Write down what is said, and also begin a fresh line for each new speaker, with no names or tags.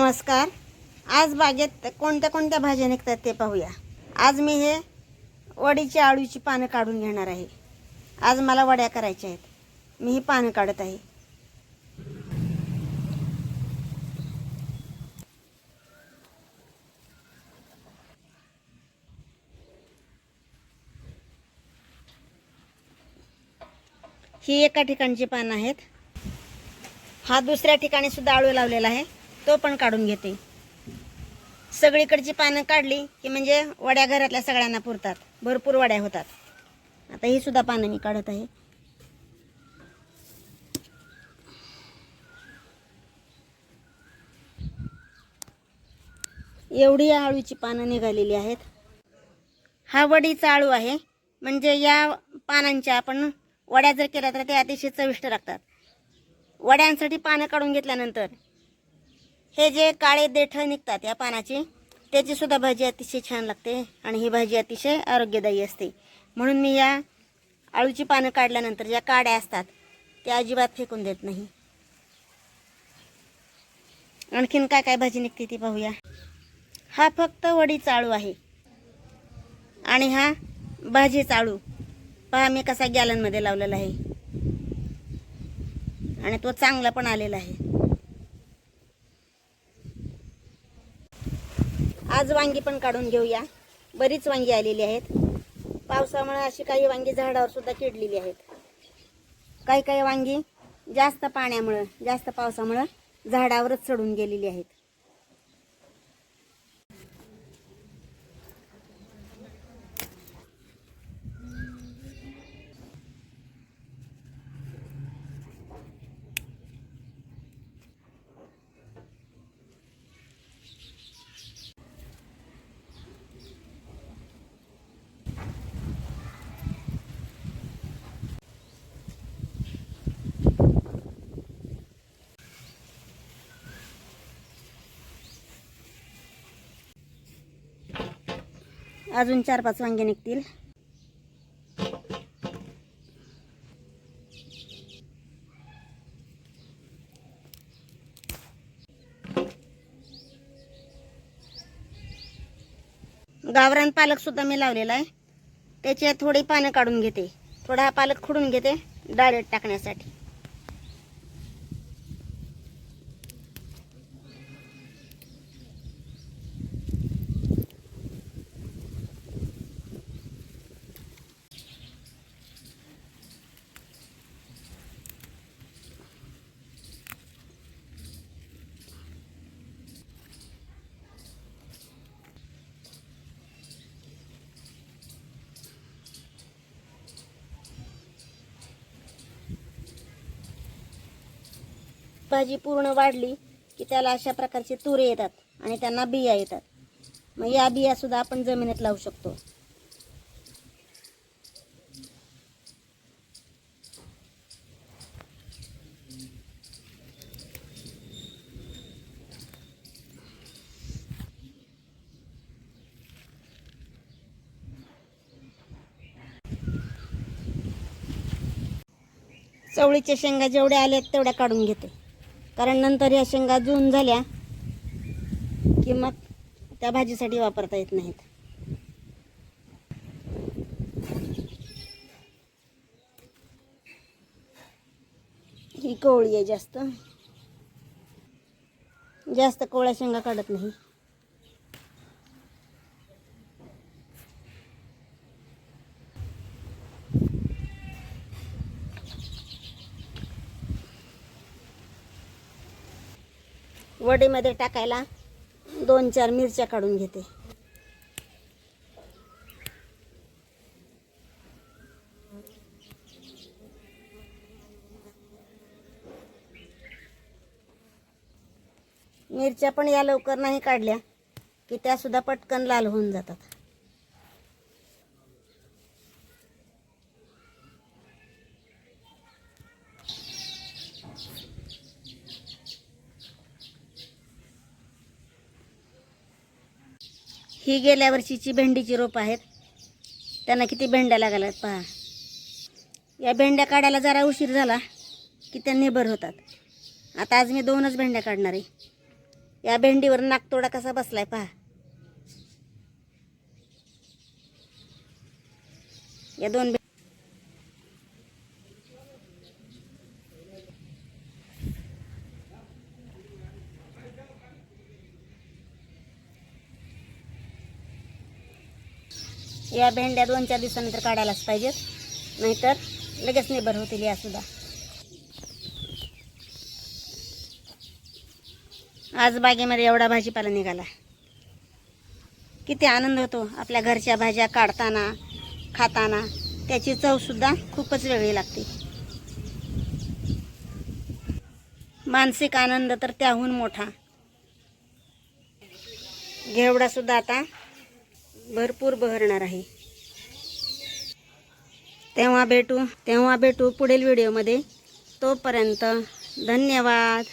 नमस्कार. आज बागेत कोणत्या कोणत्या भाज्या निघतात ते पाहूया. आज मी हे वडीची आळूची पानं काढून घेणार आहे. आज मला वड्या करायच्या आहेत. मी ही पानं काढत आहे. ही एका ठिकाणची पानं आहेत. हा दुसऱ्या ठिकाणी सुद्धा आळू लावलेला आहे. तो पण काढून घेते. सगळीकडची पानं काढली की म्हणजे वड्या घरातल्या सगळ्यांना पुरतात. भरपूर वड्या होतात. आता ही सुद्धा पानं मी काढत आहे. एवढी आळूची पानं निघालेली आहेत. हा वडीचा आळू आहे. म्हणजे या पानांच्या आपण वड्या जर केल्या तर ते अतिशय चविष्ट लागतात. वड्यांसाठी पानं काढून घेतल्यानंतर हे जे काळे देठं निघतात या पानाची त्याची सुद्धा भाजी अतिशय छान लागते आणि ही भाजी अतिशय आरोग्यदायी असते. म्हणून मी या आळूची पानं काढल्यानंतर ज्या काड्या असतात त्या अजिबात फेकून देत नाही. आणखीन काय काय भाजी निघते ती पाहूया. हा फक्त वडीचा आळू आहे. आणि हा भाजीचा आळू. पहा मी कसा गॅलनमध्ये लावलेला आहे. आणि तो चांगला पण आलेला आहे. आज वांगी पण काढून घेऊया. बरीच वांगी आलेली आहेत. पावसामुळे अशी काही वांगी झाडावर सुद्धा किडलेली आहेत. काही काही वांगी जास्त पाण्यामुळं जास्त पावसामुळं झाडावरच चढून गेलेली आहेत. अजून चार पाच वांगे निघतील. गावरान पालक सुद्धा मी लावलेला आहे. त्याचे थोडी पानं काढून घेते. थोडा हा पालक खुडून घेते डाळीत टाकण्यासाठी. भाजी पूर्ण वाढली की त्याला अशा प्रकारचे तुरे येतात आणि त्यांना बिया येतात. मग या बिया सुद्धा आपण जमिनीत लावू शकतो. चवळीच्या शेंगा जेवढ्या आल्या तेवढ्या काढून घेते. कारण नंतर या शेंगा जून झाल्या की मग त्या भाजीसाठी वापरता येत नाहीत. ही कोवळी आहे जास्त. जास्त कोवळ्या शेंगा काढत नाही. वडीमध्ये टाकायला दोन चार मिरच्या काढून घेते. मिरच्या पण या लवकर नाही काढल्या की त्यासुद्धा पटकन लाल होऊन जातात. ही गेल्या वर्षीची भेंडीची रोप आहेत. त्यांना किती भेंड्या लागल्यात पहा. या भेंड्या काढायला जरा उशीर झाला की त्या निबर होतात. आता आज मी दोनच भेंड्या काढणार आहे. या भेंडीवर नागतोडा कसा बसलाय पहा. या दोन या भेंड्या दोन चार दिवसानंतर काढायलाच पाहिजेत. नाहीतर लगेच निबर होतील यासुद्धा आज बागेमध्ये एवढा भाजीपाला निघाला. किती आनंद होतो आपल्या घरच्या भाज्या काढताना खाताना. त्याची चवसुद्धा खूपच वेगळी लागते. मानसिक आनंद तर त्याहून मोठा. घेवडासुद्धा आता भरपूर बहरणार आहे. तेव्हा भेटू तेव्हा भेटू पुढील व्हिडिओमध्ये. तोपर्यंत धन्यवाद.